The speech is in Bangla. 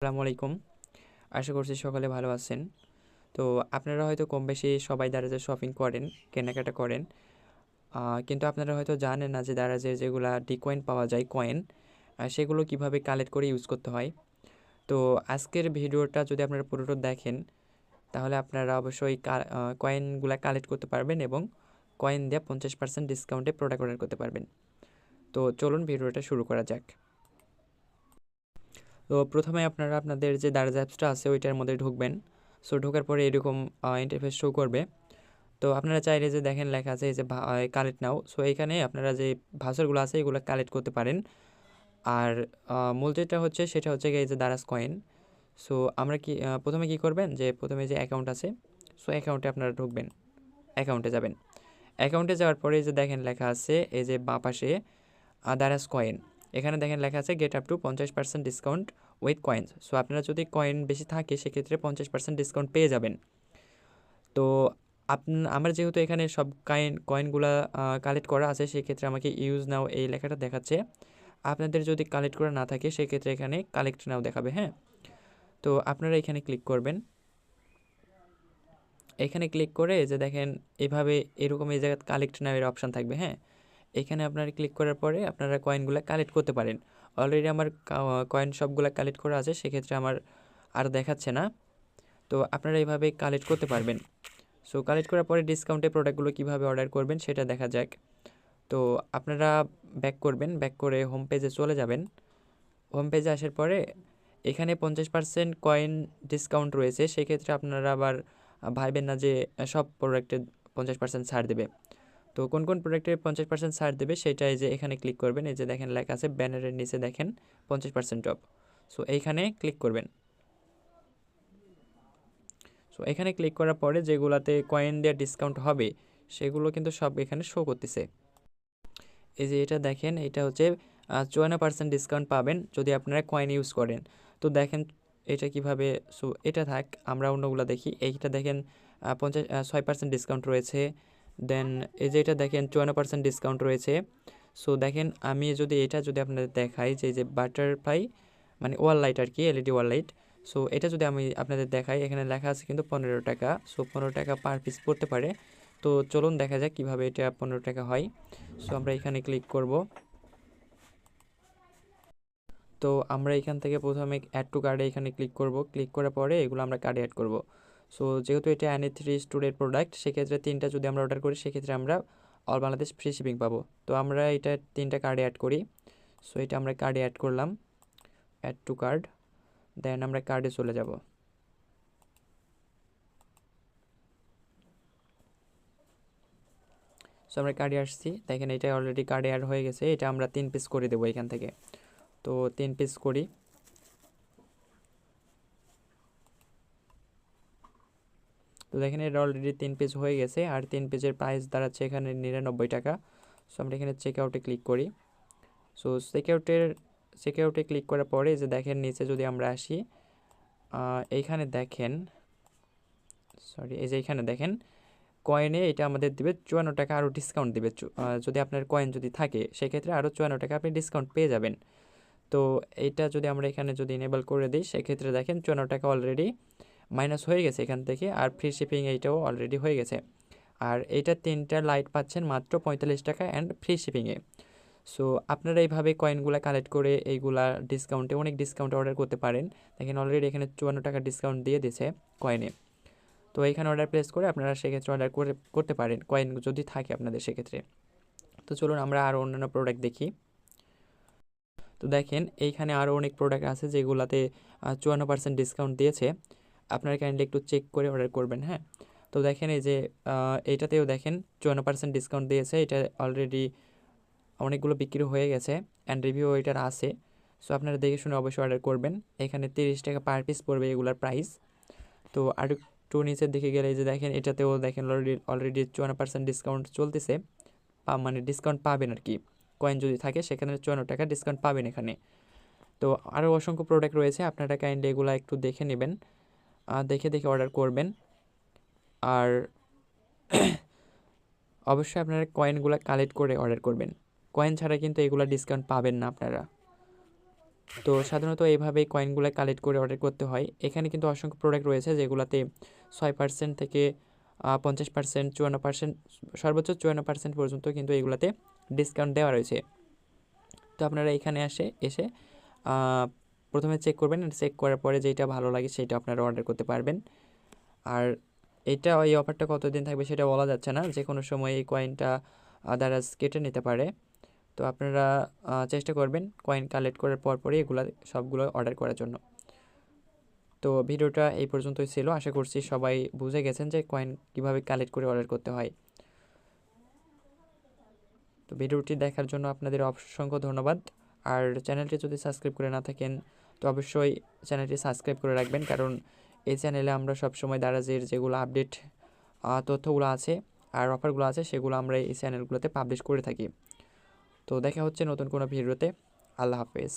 আসসালামু আলাইকুম। আশা করছি সকলে ভালো আছেন। তো আপনারা হয়তো কম বেশি সবাই দারাজে শপিং করেন, কেনাকাটা করেন। কিন্তু আপনারা হয়তো জানেন না যে দারাজের যেগুলা ডিকয়েন পাওয়া যায় কয়েন সেগুলো কীভাবে কালেক্ট করে ইউজ করতে হয়। তো আজকের ভিডিওটা যদি আপনারা পুরোটা দেখেন, তাহলে আপনারা অবশ্যই কয়েনগুলো কালেক্ট করতে পারবেন এবং কয়েন দিয়ে পঞ্চাশ পার্সেন্ট ডিসকাউন্টে প্রোডাক্ট অর্ডার করতে পারবেন। তো চলুন ভিডিওটা শুরু করা যাক। তো প্রথমে আপনারা আপনাদের যে দারাজ অ্যাপসটা আছে ওইটার মধ্যে ঢুকবেন। সো ঢোকার পরে এরকম ইন্টারফেস শো করবে। তো আপনারা চাইলে যে দেখেন লেখা আছে এই যে কালেক্ট নাও সো এখানে আপনারা যে ভাষারগুলো আছে এগুলো কালেক্ট করতে পারেন। আর মূল যেটা হচ্ছে সেটা হচ্ছে গিয়ে এই যে দারাজ কয়েন সো আমরা কি প্রথমে কি করবেন যে প্রথমে যে অ্যাকাউন্ট আছে সো অ্যাকাউন্টে আপনারা ঢুকবেন। অ্যাকাউন্টে যাবেন। অ্যাকাউন্টে যাওয়ার পরে যে দেখেন লেখা আছে এই যে বাঁ পাশে দারাজ কয়েন এখানে দেখেন লেখা আছে গেট আপ টু পঞ্চাশ percent discount with coins. So আপনারা যদি কয়েন বেশি থাকে, সেক্ষেত্রে পঞ্চাশ পার্সেন্ট ডিসকাউন্ট পেয়ে যাবেন। তো আপন, আমার যেহেতু এখানে সব কয়েন, কয়েনগুলো কালেক্ট করা আছে, সেক্ষেত্রে আমাকে ইউজ নাও এই লেখাটা দেখাচ্ছে। আপনাদের যদি কালেক্ট করা না থাকে, সেক্ষেত্রে এখানে কালেক্ট নাও দেখাবে হ্যাঁ? তো আপনারা এখানে ক্লিক করবেন। এখানে ক্লিক করে যে দেখেন, এভাবে এরকম এই জায়গায় কালেক্ট নাও এর অপশান থাকবে হ্যাঁ? এখানে আপনারা ক্লিক করার পরে আপনারা কয়েনগুলো কালেক্ট করতে পারেন। অলরেডি আমার কয়েন সবগুলো কালেক্ট করা আছে, সেক্ষেত্রে আমার আর দেখাচ্ছে না। তো আপনারা এইভাবে কালেক্ট করতে পারবেন। সো কালেক্ট করার পরে ডিসকাউন্টে প্রোডাক্টগুলো কীভাবে অর্ডার করবেন সেটা দেখা যাক। তো আপনারা ব্যাক করবেন ব্যাক করে হোম পেজে চলে যাবেন। হোম পেজে আসার পরে এখানে পঞ্চাশ পার্সেন্ট কয়েন ডিসকাউন্ট রয়েছে, সেক্ষেত্রে আপনারা আবার ভাববেন না যে সব প্রোডাক্টে পঞ্চাশ পার্সেন্ট ছাড় দেবে। তো কোন কোন প্রোডাক্টে পঞ্চাশ পার্সেন্ট ছাড় দেবে সেটা এই যে এখানে ক্লিক করবেন। এই যে দেখেন লেখা আছে ব্যানারের নিচে দেখেন পঞ্চাশ পার্সেন্ট অফ সো এইখানে ক্লিক করবেন। সো এখানে ক্লিক করার পরে যেগুলাতে কয়েন দেওয়ার ডিসকাউন্ট হবে, সেগুলো কিন্তু সব এখানে শো করতেছে। এই যে এটা দেখেন, এটা হচ্ছে চুয়ান্ন পার্সেন্ট ডিসকাউন্ট পাবেন যদি আপনারা কয়েন ইউজ করেন। তো দেখেন এটা কীভাবে সো এটা থাক, আমরা অন্যগুলো দেখি। এইটা দেখেন পঞ্চাশ ছয় পার্সেন্ট ডিসকাউন্ট রয়েছে। দেন এই যে এটা দেখেন চুয়ান্ন পার্সেন্ট ডিসকাউন্ট রয়েছে। সো দেখেন আমি যদি এটা যদি আপনাদের দেখাই যে যে বাটারফ্লাই মানে ওয়াল লাইট আর কি এলইডি ওয়াল লাইট সো এটা যদি আমি আপনাদের দেখাই, এখানে লেখা আছে কিন্তু পনেরো টাকা। সো পনেরো টাকা পার পিস পড়তে পারে। তো চলুন দেখা যাক কীভাবে এটা পনেরো টাকা হয়। সো আমরা এখানে ক্লিক করব। তো আমরা এখান থেকে প্রথমে অ্যাড টু কার্ডে এখানে ক্লিক করব। ক্লিক করার পরে এগুলো আমরা কার্ডে অ্যাড করব। সো যেহেতু এটা অ্যানি থ্রি স্টোরের প্রোডাক্ট সেক্ষেত্রে তিনটা যদি আমরা অর্ডার করি, সেক্ষেত্রে আমরা অল বাংলাদেশ ফ্রি শিপিং পাবো। তো আমরা এটা তিনটা কার্ডে অ্যাড করি। সো এটা আমরা কার্ডে অ্যাড করলাম। অ্যাড টু কার্ড দেন আমরা কার্ডে চলে যাব। সো আমরা কার্ডে আসছি। দেখেন, এটা অলরেডি কার্ডে অ্যাড হয়ে গেছে। এটা আমরা তিন পিস করে দেবো এখান থেকে। তো তিন পিস করি। তো দেখেন এটা অলরেডি তিন পেজ হয়ে গেছে আর তিন পেজের প্রাইস দাঁড়াচ্ছে এখানে নিরানব্বই টাকা। সো আমরা এখানে চেক আউটে ক্লিক করি। সো চেক আউটের চেক আউটে ক্লিক করার পরে যে দেখেন নিচে যদি আমরা আসি এইখানে দেখেন সরি এই যে এখানে দেখেন কয়েনে এটা আমাদের দেবে চুয়ান্ন টাকা আরও ডিসকাউন্ট দেবে। যদি আপনার কয়েন যদি থাকে, সেক্ষেত্রে আরও চুয়ান্ন টাকা আপনি ডিসকাউন্ট পেয়ে যাবেন। তো এইটা যদি আমরা এখানে যদি এনেবল করে দিই, সেক্ষেত্রে দেখেন চুয়ান্ন টাকা অলরেডি মাইনাস হয়ে গেছে এখান থেকে, আর ফ্রি শিপিং এইটাও অলরেডি হয়ে গেছে। আর এইটা তিনটা লাইট পাচ্ছেন মাত্র পঁয়তাল্লিশ টাকা অ্যান্ড ফ্রি শিপিংয়ে সো আপনারা এইভাবে কয়েনগুলো কালেক্ট করে এইগুলা ডিসকাউন্টে অনেক ডিসকাউন্টে অর্ডার করতে পারেন। দেখেন অলরেডি এখানে চুয়ান্ন টাকা ডিসকাউন্ট দিয়ে দিয়েছে কয়েনে তো এইখানে অর্ডার প্লেস করে আপনারা সেক্ষেত্রে অর্ডার করে, করতে পারেন কয়েন যদি থাকে আপনাদের সেক্ষেত্রে। তো চলুন আমরা আরও অন্যান্য প্রোডাক্ট দেখি। তো দেখেন এইখানে আরও অনেক প্রোডাক্ট আছে যেগুলাতে চুয়ান্ন পার্সেন্ট ডিসকাউন্ট দিয়েছে। আপনারা কাইন্ডলি একটু চেক করে অর্ডার করবেন হ্যাঁ? তো দেখেন এই যে এটাতেও দেখেন চুয়ান্ন পার্সেন্ট ডিসকাউন্ট দিয়েছে, এটা অলরেডি অনেকগুলো বিক্রি হয়ে গেছে অ্যান্ড রিভিউ এটার আছে। সো আপনারা দেখে শুনে অবশ্যই অর্ডার করবেন। এখানে তিরিশ টাকা পার পিস পড়বে এগুলার প্রাইস তো আর একটু নিচের দিকে গেলে যে দেখেন, এটাতেও দেখেন অলরেডি অলরেডি চুয়ান্ন পার্সেন্ট ডিসকাউন্ট চলতেছে। মানে ডিসকাউন্ট পাবেন আর কি। কয়েন যদি থাকে, সেখানে চুয়ান্ন টাকা ডিসকাউন্ট পাবেন এখানে। তো আরও অসংখ্য প্রোডাক্ট রয়েছে, আপনারা কাইন্ডলি এগুলো একটু দেখে নেবেন। দেখে দেখে অর্ডার করবেন। আর অবশ্যই আপনারা কয়েনগুলো কালেক্ট করে অর্ডার করবেন। কয়েন ছাড়া কিন্তু এগুলো ডিসকাউন্ট পাবেন না আপনারা। তো সাধারণত এইভাবেই কয়েনগুলো কালেক্ট করে অর্ডার করতে হয়। এখানে কিন্তু অসংখ্য প্রোডাক্ট রয়েছে যেগুলোতে ছয় পার্সেন্ট থেকে পঞ্চাশ পার্সেন্ট চুয়ান্ন পার্সেন্ট সর্বোচ্চ চুয়ান্ন পার্সেন্ট পর্যন্ত কিন্তু এগুলোতে ডিসকাউন্ট দেওয়া রয়েছে। তো আপনারা এখানে আসে, এসে প্রথমে চেক করবেন আর চেক করার পরে যেটা ভালো লাগে সেটা আপনারা অর্ডার করতে পারবেন। আর এটা এই অফারটা কতদিন থাকবে সেটা বলা যাচ্ছে না, যে কোনো সময় এই কয়েনটা দ্বারা কেটে নিতে পারে। তো আপনারা চেষ্টা করবেন কয়েন কালেক্ট করার পর পরই এগুলো সবগুলো অর্ডার করার জন্য। তো ভিডিওটা এই পর্যন্তই ছিল। আশা করছি সবাই বুঝে গেছেন যে কয়েন কীভাবে কালেক্ট করে অর্ডার করতে হয়। তো ভিডিওটি দেখার জন্য আপনাদের অসংখ্য ধন্যবাদ। আর চ্যানেলটি যদি সাবস্ক্রাইব করে না থাকেন তো অবশ্যই চ্যানেলটি সাবস্ক্রাইব করে রাখবেন। কারণ এই চ্যানেলে আমরা সবসময় দারাজের যেগুলো আপডেট তথ্যগুলো আছে আর অফারগুলো আছে, সেগুলো আমরা এই চ্যানেলগুলোতে পাবলিশ করে থাকি। তো দেখা হচ্ছে নতুন কোনো ভিডিওতে আল্লাহ হাফেজ।